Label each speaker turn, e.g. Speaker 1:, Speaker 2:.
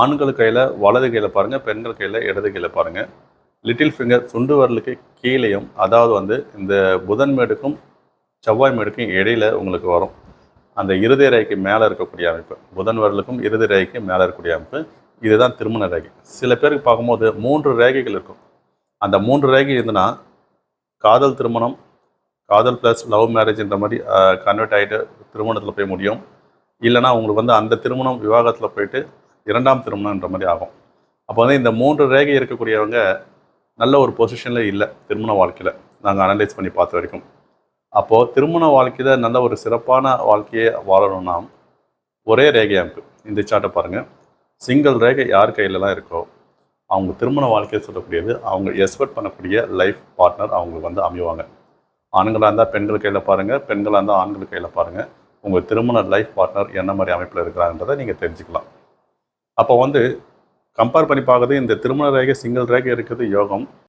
Speaker 1: ஆண்கள் கையில் வலது கையில் பாருங்கள் பெண்கள் கையில் இடது கையில் பாருங்கள் லிட்டில் ஃபிங்கர் சுண்டு வரலுக்கு கீழேயும் அதாவது வந்து இந்த புதன் மேடுக்கும் செவ்வாய் மேடுக்கும் இடையில உங்களுக்கு வரும். அந்த இருதய ரேகைக்கு மேலே இருக்கக்கூடிய அமைப்பு புதன் வரலுக்கும் இருதய ரேகைக்கு மேலே இருக்கக்கூடிய அமைப்பு இதுதான் திருமண ரேகை. சில பேருக்கு பார்க்கும்போது மூன்று ரேகைகள் இருக்கும். அந்த மூன்று ரேகை இருந்துன்னா காதல் திருமணம் காதல் ப்ளஸ் லவ் மேரேஜ்ன்ற மாதிரி கன்வெர்ட் ஆகிட்டு திருமணத்தில் போய் முடியும். இல்லைனா உங்களுக்கு வந்து அந்த திருமணம் விவாகத்தில் போயிட்டு இரண்டாம் திருமணம்ன்ற மாதிரி ஆகும். அப்போ வந்து இந்த மூன்று ரேகை இருக்கக்கூடியவங்க நல்ல ஒரு பொசிஷனில் இல்லை திருமண வாழ்க்கையில். நாங்கள் அனலைஸ் பண்ணி பார்த்த வரைக்கும். அப்போது திருமண வாழ்க்கையில் நல்ல ஒரு சிறப்பான வாழ்க்கையை வாழணும்னா ஒரே ரேகை அமைப்பு. இந்த சாட்டை பாருங்கள் சிங்கிள் ரேகை யார் கையிலலாம் இருக்கோ அவங்க திருமண வாழ்க்கையை சொல்லக்கூடியது அவங்க எக்ஸ்பெக்ட் பண்ணக்கூடிய லைஃப் பார்ட்னர் அவங்களுக்கு வந்து அமைவாங்க. ஆண்களாக இருந்தால் பெண்கள் கையில் பாருங்கள் பெண்களாக இருந்தால் ஆண்கள் கையில் பாருங்கள் உங்கள் திருமண லைஃப் பார்ட்னர் என்ன மாதிரி அமைப்பில் இருக்கிறாங்கன்றதை நீங்கள் தெரிஞ்சுக்கலாம். அப்போ வந்து கம்பேர் பண்ணி பார்க்குறது இந்த திருமண ரேகை சிங்கிள் ரேகை இருக்கிறது யோகம்.